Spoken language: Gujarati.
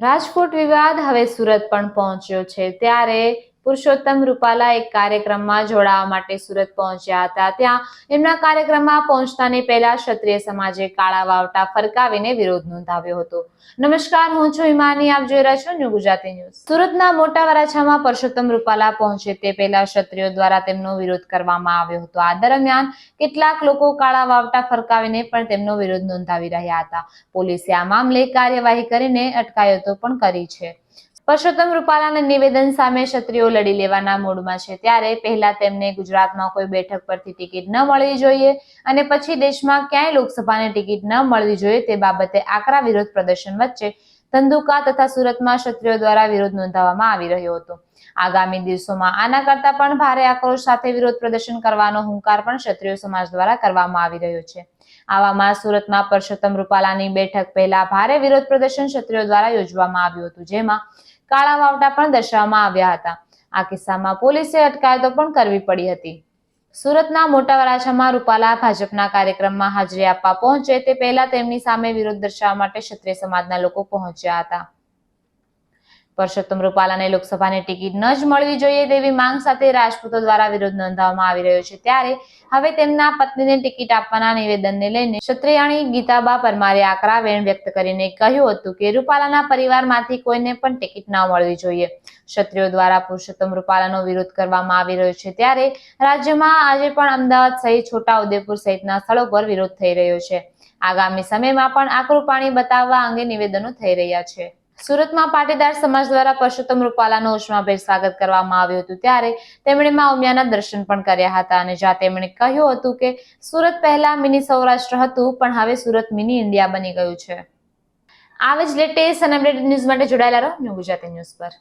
રાજકોટ વિવાદ હવે સુરત પણ પહોંચ્યો છે. ત્યારે પુરુષોત્તમ રૂપાલા એક કાર્યક્રમમાં જોડાવા માટે સુરત પહોંચ્યા હતા. ત્યાં એમના કાર્યક્રમમાં પહોંચતાની પહેલા ક્ષત્રિય સમાજે કાળા વાવટા ફરકાવીને વિરોધ નોંધાવ્યો હતો. નમસ્કાર, હું છું હિમાની. આપ જોઈ રહ્યા છો ન્યૂ ગુજરાતી ન્યૂઝ. સુરતના મોટા વરાછામાં પુરુષોત્તમ રૂપાલા પહોંચે તે પહેલા ક્ષત્રિયો દ્વારા તેમનો વિરોધ કરવામાં આવ્યો હતો. આ દરમિયાન કેટલાક લોકો કાળા વાવટા ફરકાવીને પણ તેમનો વિરોધ નોંધાવી રહ્યા હતા. પોલીસે આ મામલે કાર્યવાહી કરીને અટકાયતો પણ કરી છે. પરસોત્તમ રૂપાલાના નિવેદન સામે ક્ષત્રિયો લડી લેવાના મૂડમાં છે. ત્યારે પહેલા તેમને ગુજરાતમાં કોઈ બેઠક પરથી ટિકિટ ન મળવી જોઈએ અને પછી દેશમાં ક્યાંય લોકસભાની ટિકિટ ન મળવી જોઈએ તે બાબતે આકરા વિરોધ પ્રદર્શન વચ્ચે ધંધુકા તથા સુરતમાં ક્ષત્રિયો દ્વારા વિરોધ નોંધાવવામાં આવી રહ્યો હતો. આગામી દિવસોમાં આના કરતા પણ ભારે આક્રોશ સાથે વિરોધ પ્રદર્શન કરવાનો હુંકાર પણ ક્ષત્રિય સમાજ દ્વારા કરવામાં આવી રહ્યો છે. આવામાં સુરતમાં પરસોત્તમ રૂપાલાની બેઠક પહેલા ભારે વિરોધ પ્રદર્શન ક્ષત્રિયો દ્વારા યોજવામાં આવ્યું હતું, જેમાં કાળા વાવટા પણ દર્શાવવામાં આવ્યા હતા. આ કિસ્સામાં પોલીસે અટકાયતો પણ કરવી પડી હતી. સુરતના મોટા વરાછામાં રૂપાલા ભાજપના કાર્યક્રમમાં હાજરી આપવા પહોંચે તે પહેલા તેમની સામે વિરોધ દર્શાવવા માટે ક્ષત્રિય સમાજના લોકો પહોંચ્યા હતા. પરસોત્તમ રૂપાલાને લોકસભાની ટિકિટ ન જ મળવી જોઈએ તેવી માંગ સાથે રાજપૂતો દ્વારા વિરોધ નોંધાવવામાં આવી રહ્યો છે. ત્યારે હવે તેમના પત્નીને ટિકિટ આપવાના નિવેદનને લઈને ક્ષત્રિયાણી ગીતાબા પરમારે આકરા વેણ વ્યક્ત કરીને કહ્યું હતું કે રૂપાલાના પરિવારમાંથી કોઈને પણ ટિકિટ ન મળવી જોઈએ. ક્ષત્રિયો દ્વારા પુરુષોત્તમ રૂપાલાનો વિરોધ કરવામાં આવી રહ્યો છે. ત્યારે રાજ્યમાં આજે પણ અમદાવાદ સહિત છોટા ઉદેપુર સહિતના સ્થળો પર વિરોધ થઈ રહ્યો છે. આગામી સમયમાં પણ આકરું પાણી બતાવવા અંગે નિવેદનો થઈ રહ્યા છે. સુરતમાં પાટીદાર સમાજ દ્વારા પરસોત્તમ રૂપાલાનું ઉષ્માભેર સ્વાગત કરવામાં આવ્યું હતું. ત્યારે તેમણે મા ઉમિયાના દર્શન પણ કર્યા હતા અને જ્યાં તેમણે કહ્યું હતું કે, સુરત પહેલા મિની સૌરાષ્ટ્ર હતું, પણ હવે સુરત મિની ઇન્ડિયા બની ગયું છે. આવી જ લેટેસ્ટ અને અપડેટેડ ન્યૂઝ માટે જોડાયેલા રહો ન્યૂ ગુજરાતી ન્યૂઝ પર.